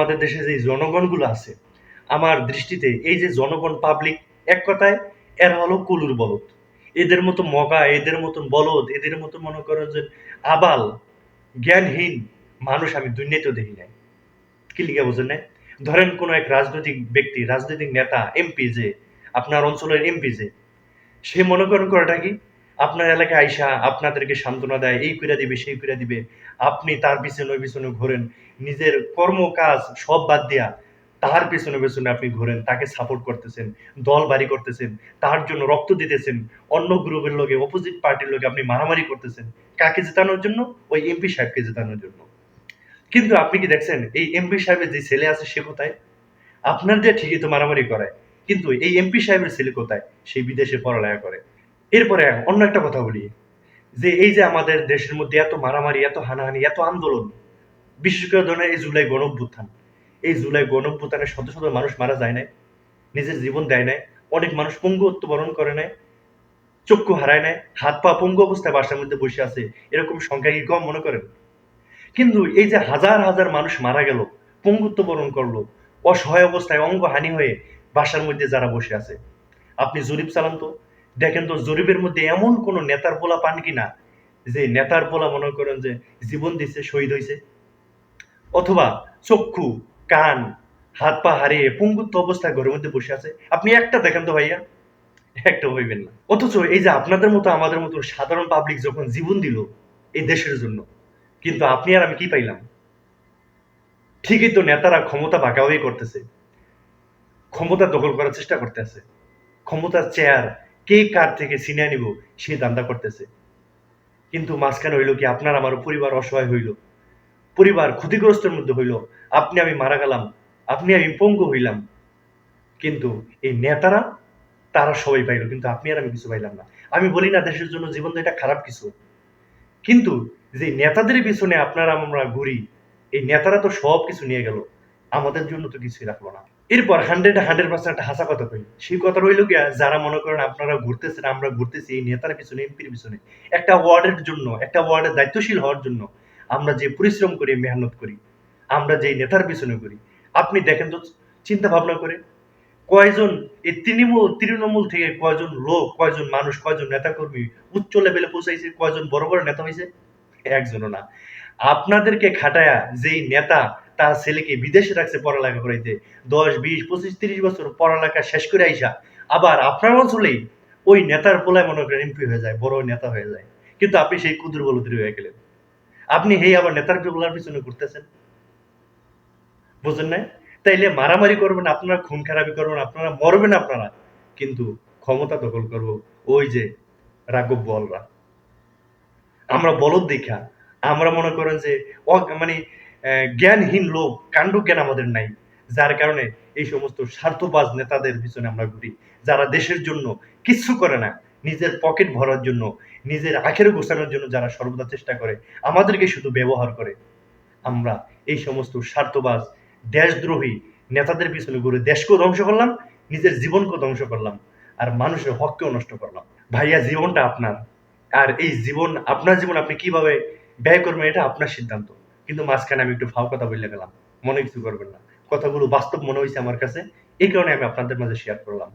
আমাদের দেশে যে জনগণগুলো আছে, আমার দৃষ্টিতে এই যে জনগণ পাবলিক এক কথায় এরা হলো কুলুর বলদ। এদের মতো মগা, এদের মতন বলদ, এদের মতো মনে করো যে আবাল, জ্ঞানহীন মানুষ আমি দুনিয়াতেও দেখি নাই। কি লিখে বোঝেন নাই ধরেন কোনো এক রাজনৈতিক ব্যক্তি, রাজনৈতিক নেতা এমপি যে আপনার অঞ্চলের এমপি যে সে মনে করেন করাটা কি? আপনার এলাকায় আইসা আপনাদেরকে সান্ত্বনা দেয়, এই কইরা দিবে, সেই কইরা দিবে। আপনি তার পিছনে, ওই পিছনে ঘোরেন। নিজের কর্ম, কাজ সব বাদ দিয়া তার পেছনে পেছনে আপনি ঘোরেন। তাকে সাপোর্ট করতেছেন, দল বাড়ি করতেছেন, তার জন্য রক্ত দিতেছেন। অন্য গ্রুপের লোকে অপোজিট পার্টির লোকে আপনি মারামারি করতেছেন। কাকে জেতানোর জন্য? ওই এমপি সাহেবকে জেতানোর জন্য। কিন্তু আপনি কি দেখছেন, এই এমপি সাহেবের যে ছেলে আছে সে কোথায়? আপনার দিয়ে ঠিকই তো মারামারি করায়। কিন্তু এই এমপি সাহেবের ছেলে কোথায়? সেই বিদেশে পড়ালেখা করে। এরপরে অন্য একটা কথা বলি, যে এই যে আমাদের দেশের মধ্যে এত মারামারি, এত হানাহানি, এত আন্দোলন, বিশেষ করে ধরেন এই জুলাই গণ অভ্যুত্থান এই জুলাই গণ অভ্যুত্থানে শত শত মানুষ মারা যায় নাই, নিজের জীবন দেয় নাই, অনেক মানুষ পঙ্গুত্ব বরণ করে নাই, চক্ষু হারায় নাই, হাত পা পঙ্গু অবস্থায় বাসার মধ্যে বসে আছে, এরকম সংখ্যা কি কম মনে করেন? কিন্তু এই যে হাজার হাজার মানুষ মারা গেল পঙ্গুত্ব বরণ করল, অসহায় অবস্থায় অঙ্গ হানি হয়ে বাসার মধ্যে যারা বসে আছে, আপনি জরিপ চালান তো। দেখেন তো জরিপের মধ্যে এমন কোন নেতার পোলা পান কিনা যে নেতার পোলা মনে করেন যে জীবন দিচ্ছে শহীদ হয়েছে অথবা চক্ষু, কান, হাত, পা হারিয়ে পঙ্গুত্ব অবস্থায় ঘরের মধ্যে বসে আছে। আপনি একটা দেখেন তো ভাইয়া, একটা হইবেন না। অথচ এই যে আপনাদের মতো, আমাদের মতো সাধারণ পাবলিক যখন জীবন দিল এই দেশের জন্য, কিন্তু আপনি আর আমি কি পাইলাম? ঠিকই তো নেতারা ক্ষমতা বাঁকাবাকি করতেছে। ক্ষমতা দখল করার চেষ্টা করতেছে। ক্ষমতার চেয়ার কে কার থেকে ছিনিয়ে নিব সে দান্দা করতেছে। কিন্তু মাঝখানে হইল কি, আপনার আমার পরিবার অসহায় হইল। পরিবার ক্ষতিগ্রস্তের মধ্যে হইল। আপনি আমি মারা গেলাম, আপনি আমি পঙ্গু হইলাম। কিন্তু এই নেতারা, তারা সবাই পাইলো, কিন্তু আপনি আর আমি কিছু পাইলাম না। আমি বলি না দেশের জন্য জীবন এটা খারাপ কিছু। কিন্তু যে নেতাদের পিছনে আপনারা আমরা ঘুরি, এই নেতারা তো সব কিছু নিয়ে গেল। আমাদের জন্য তো কিছুই রাখল না। এরপর হান্ড্রেড হান্ড্রেড পার্সেন্ট হাসা কথা কই। সেই কথা রইল গিয়া যারা মনে করেন আপনারা ঘুরতেছেন, আমরা ঘুরতেছি, এই নেতার পিছনে, এমপির পিছনে। একটা ওয়ার্ডের জন্য, একটা ওয়ার্ডের দায়িত্বশীল হওয়ার জন্য আমরা যে পরিশ্রম করি, মেহনত করি, আমরা যে নেতার পিছনে করি আপনি দেখেন তো চিন্তা ভাবনা করে, কয়জন এই তৃণমূল তৃণমূল থেকে কয়জন লোক, কয়জন মানুষ, কয়জন নেতা কর্মী উচ্চ লেভেলে পৌঁছাইছে, কয়জন বড় বড় নেতা হয়েছে একজনও না। আপনাদেরকে খাটায়া যেই নেতা তার ছেলেকে বিদেশে রাখছে পড়ালেখা করাইতে। দশ, বিশ, পঁচিশ, তিরিশ বছর পড়ালেখা শেষ করে আইসা আবার আপনার অঞ্চলেই ওই নেতার পোলায় মনে করেন এমপি হয়ে যায়, বড় নেতা হয়ে যায়। কিন্তু আপনি সেই কুদুর বলুদ্রি হয়ে গেলেন। আপনি হেই আবার নেতার পোলার পিছনে ঘুরতেছেন। বুঝেন নাই? তাইলে মারামারি করবেন, আপনারা খুন খারাপি করবেন, আপনারা মরবেন আপনারা। কিন্তু ক্ষমতা দখল করব ওই যে রাঘব বলরা। আমরা বলদ দেখা, আমরা মনে করেন যে মানে জ্ঞানহীন লোক কাণ্ড জ্ঞান আমাদের নাই। যার কারণে এই সমস্ত স্বার্থবাজ নেতাদের পিছনে আমরা ঘুরি। যারা দেশের জন্য কিচ্ছু করে না, নিজের পকেট ভরার জন্য, নিজের আখের গোছানোর জন্য যারা সর্বদা চেষ্টা করে, আমাদেরকে শুধু ব্যবহার করে। আমরা এই সমস্ত স্বার্থবাজ, দেশদ্রোহী নেতাদের পিছনে ঘুরে দেশকেও ধ্বংস করলাম, নিজের জীবনকেও ধ্বংস করলাম, আর মানুষের হককেও নষ্ট করলাম। ভাইয়া, জীবনটা আপনার। আর এই জীবন, আপনার জীবন আপনি কীভাবে ব্যয় করবেন, এটা আপনার সিদ্ধান্ত। কিন্তু মাঝখানে আমি একটু ভাও কথা বলে গেলাম। মনে কিছু করবেন না। কথাগুলো বাস্তব মনে হয়েছে আমার কাছে। এই কারণে আমি আপনাদের মাঝে শেয়ার করলাম।